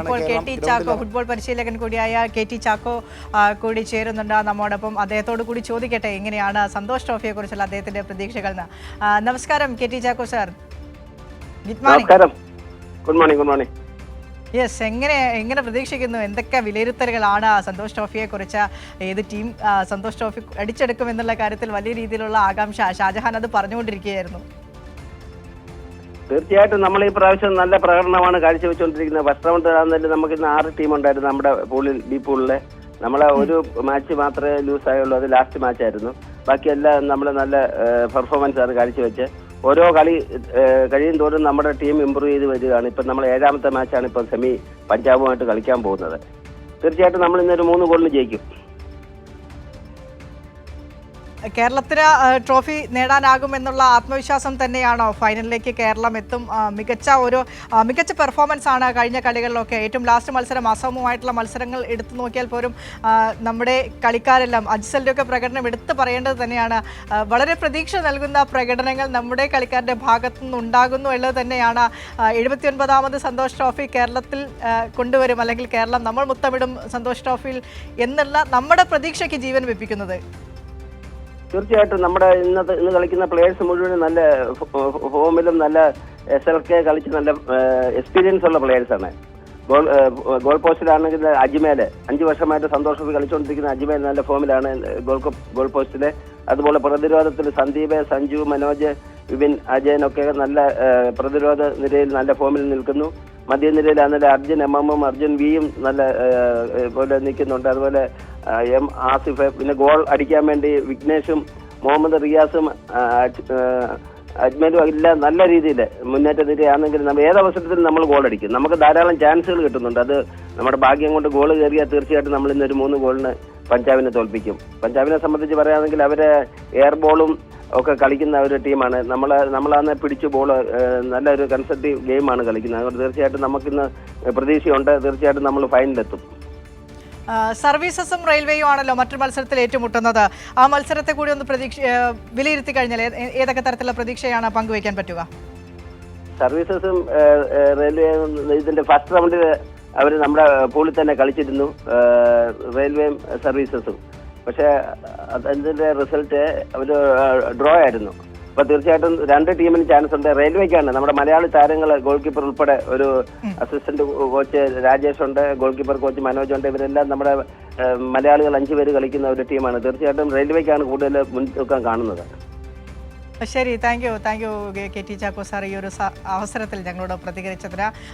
ഇപ്പോൾ K T Chacko football പരിശീലകൻ കൂടിയായ കെ ടി ചാക്കോ കൂടി ചേരുന്നുണ്ട്. നമ്മോടൊപ്പം അദ്ദേഹത്തോട് കൂടി ചോദിക്കട്ടെ എങ്ങനെയാണ് സന്തോഷ് ട്രോഫിയെ കുറിച്ചുള്ള അദ്ദേഹത്തിന്റെ പ്രതീക്ഷകൾ നമസ്കാരം K T Chacko sir. Good morning good morning good morning yes എങ്ങനെ എങ്ങനെ പ്രതീക്ഷിക്കുന്നു? എന്തൊക്കെ വിലയിരുത്തലുകളാണ് സന്തോഷ് ട്രോഫിയെ കുറിച്ച് ഏത് ടീം സന്തോഷ് ട്രോഫി അടിച്ചെടുക്കും എന്നുള്ള കാര്യത്തിൽ വലിയ രീതിയിലുള്ള ആകാംക്ഷ ഷാജഹാൻ അത് പറഞ്ഞുകൊണ്ടിരിക്കുകയായിരുന്നു. തീർച്ചയായിട്ടും നമ്മൾ ഈ പ്രാവശ്യം നല്ല പ്രകടനമാണ് കാഴ്ചവെച്ചുകൊണ്ടിരിക്കുന്നത്. ഫസ്റ്റ് റൗണ്ട് ആണെന്നില്ല നമുക്ക് ഇന്ന് ആറ് ടീം ഉണ്ടായിരുന്നു നമ്മുടെ പൂളിൽ ബി പൂളിലെ. നമ്മളെ ഒരു മാച്ച് മാത്രമേ ലൂസ് ആയുള്ളൂ. അത് ലാസ്റ്റ് മാച്ച് ആയിരുന്നു. ബാക്കിയെല്ലാം നമ്മൾ നല്ല പെർഫോമൻസ് ആണ് കാഴ്ചവെച്ച്. ഓരോ കളി കഴിയും തോറും നമ്മുടെ ടീം ഇമ്പ്രൂവ് ചെയ്ത് വരികയാണ്. ഇപ്പം നമ്മൾ ഏഴാമത്തെ മാച്ചാണ് ഇപ്പം സെമി പഞ്ചാബുമായിട്ട് കളിക്കാൻ പോകുന്നത്. തീർച്ചയായിട്ടും നമ്മൾ ഇന്നൊരു മൂന്ന് ഗോളിന് ജയിക്കും. കേരളത്തിന് ട്രോഫി നേടാനാകുമെന്നുള്ള ആത്മവിശ്വാസം തന്നെയാണോ ഫൈനലിലേക്ക് കേരളം എത്തും? മികച്ച ഒരു മികച്ച പെർഫോമൻസ് ആണ് കഴിഞ്ഞ കളികളിലൊക്കെ. ഏറ്റവും ലാസ്റ്റ് മത്സരം അസമമായിട്ടുള്ള മത്സരങ്ങൾ എടുത്തു നോക്കിയാൽ പോലും നമ്മുടെ കളിക്കാരെല്ലാം അജ്സലിന്റെ ഒക്കെ പ്രകടനം എടുത്തു പറയേണ്ടത് തന്നെയാണ്. വളരെ പ്രതീക്ഷ നൽകുന്ന പ്രകടനങ്ങൾ നമ്മുടെ കളിക്കാരുടെ ഭാഗത്തു നിന്ന് ഉണ്ടാകുന്നു എന്നത് തന്നെയാണ്. എഴുപത്തി ഒൻപതാമത് സന്തോഷ് ട്രോഫി കേരളത്തിൽ കൊണ്ടുവരും. അല്ലെങ്കിൽ കേരളം നമ്മൾ മുത്തമിടും സന്തോഷ് ട്രോഫിയിൽ എന്നുള്ള നമ്മുടെ പ്രതീക്ഷയ്ക്ക് ജീവൻ വെപ്പിക്കുന്നത്. തീർച്ചയായിട്ടും നമ്മുടെ ഇന്നത്തെ ഇന്ന് കളിക്കുന്ന പ്ലേയേഴ്സ് മുഴുവൻ നല്ല ഫോമിലും നല്ല എസ് എൽ കെ കളിച്ച് നല്ല എക്സ്പീരിയൻസ് ഉള്ള പ്ലേയേഴ്സ് ആണ്. ഗോൾ ഗോൾ പോസ്റ്റിലാണെങ്കിൽ അജ്മേൽ അഞ്ച് വർഷമായിട്ട് സന്തോഷം കളിച്ചുകൊണ്ടിരിക്കുന്ന അജ്മേൽ നല്ല ഫോമിലാണ് ഗോൾ ഗോൾ പോസ്റ്റിൽ. അതുപോലെ പ്രതിരോധത്തിൽ സന്ദീപ് സഞ്ജു മനോജ് വിപിൻ അജയൻ ഒക്കെ നല്ല പ്രതിരോധ നിരയിൽ നല്ല ഫോമിൽ നിൽക്കുന്നു. മധ്യനിരയിലാണെങ്കിൽ അർജുൻ എം എമ്മും അർജുൻ വിയും നല്ല പോലെ നിൽക്കുന്നുണ്ട്. അതുപോലെ എം ആസിഫ് പിന്നെ ഗോൾ അടിക്കാൻ വേണ്ടി വിഘ്നേഷും മുഹമ്മദ് റിയാസും അജ്മലും എല്ലാം നല്ല രീതിയിൽ മുന്നേറ്റ നിരയാണെങ്കിൽ നമ്മൾ ഏതവസരത്തിലും നമ്മൾ ഗോൾ അടിക്കും. നമുക്ക് ധാരാളം ചാൻസുകൾ കിട്ടുന്നുണ്ട്. അത് നമ്മുടെ ഭാഗ്യം കൊണ്ട് ഗോൾ കയറിയാൽ തീർച്ചയായിട്ടും നമ്മൾ ഇന്നൊരു മൂന്ന് ഗോളിന് പഞ്ചാബിനെ തോൽപ്പിക്കും. പഞ്ചാബിനെ സംബന്ധിച്ച് പറയുകയാണെങ്കിൽ അവരെ എയർ ബോളും ഒക്കെ കളിക്കുന്ന ഒരു ടീമാണ്. നമ്മൾ നമ്മളാന്ന് പിടിച്ച് ബോൾ നല്ലൊരു കൺസെപ്റ്റീവ് ഗെയിമാണ് കളിക്കുന്നത്. അതുകൊണ്ട് തീർച്ചയായിട്ടും നമുക്കിന്ന് പ്രതീക്ഷയുണ്ട്. തീർച്ചയായിട്ടും നമ്മൾ ഫൈനലെത്തും സർവീസസും റെയിൽവേയും ആണല്ലോ മറ്റൊരു മത്സരത്തിൽ ഏറ്റുമുട്ടുന്നത്. ആ മത്സരത്തെ കൂടി ഒന്ന് പ്രതീക്ഷ വിലയിരുത്തി കഴിഞ്ഞാൽ ഏതൊക്കെ തരത്തിലുള്ള പ്രതീക്ഷയാണ് പങ്കുവയ്ക്കാൻ പറ്റുക? സർവീസസും റെയിൽവേ ഇതിന്റെ ഫസ്റ്റ് റൗണ്ടിൽ അവർ നമ്മുടെ പൂളിൽ തന്നെ കളിച്ചിരുന്നു. റെയിൽവേയും സർവീസസും. പക്ഷേ അതിന്റെ റിസൾട്ട് അവർ ഡ്രോ ആയിരുന്നു. അപ്പൊ തീർച്ചയായിട്ടും രണ്ട് ടീമിന് ചാൻസ് ഉണ്ട്. റെയിൽവേക്കാണ്. നമ്മുടെ മലയാളി താരങ്ങൾ ഗോൾ കീപ്പർ ഉൾപ്പെടെ ഒരു അസിസ്റ്റന്റ് കോച്ച് രാജേഷ് ഉണ്ട് ഗോൾ കീപ്പർ കോച്ച് മനോജ് ഉണ്ട്. ഇവരെല്ലാം നമ്മുടെ മലയാളികൾ അഞ്ചു പേര് കളിക്കുന്ന ഒരു ടീമാണ്. തീർച്ചയായിട്ടും റെയിൽവേക്കാണ് കൂടുതൽ മുൻതൂക്കം കാണുന്നത്. ശരി thank you thank you K T Chacko sir ഈ ഒരു അവസരത്തിൽ ഞങ്ങളോട് പ്രതികരിച്ചതിന്.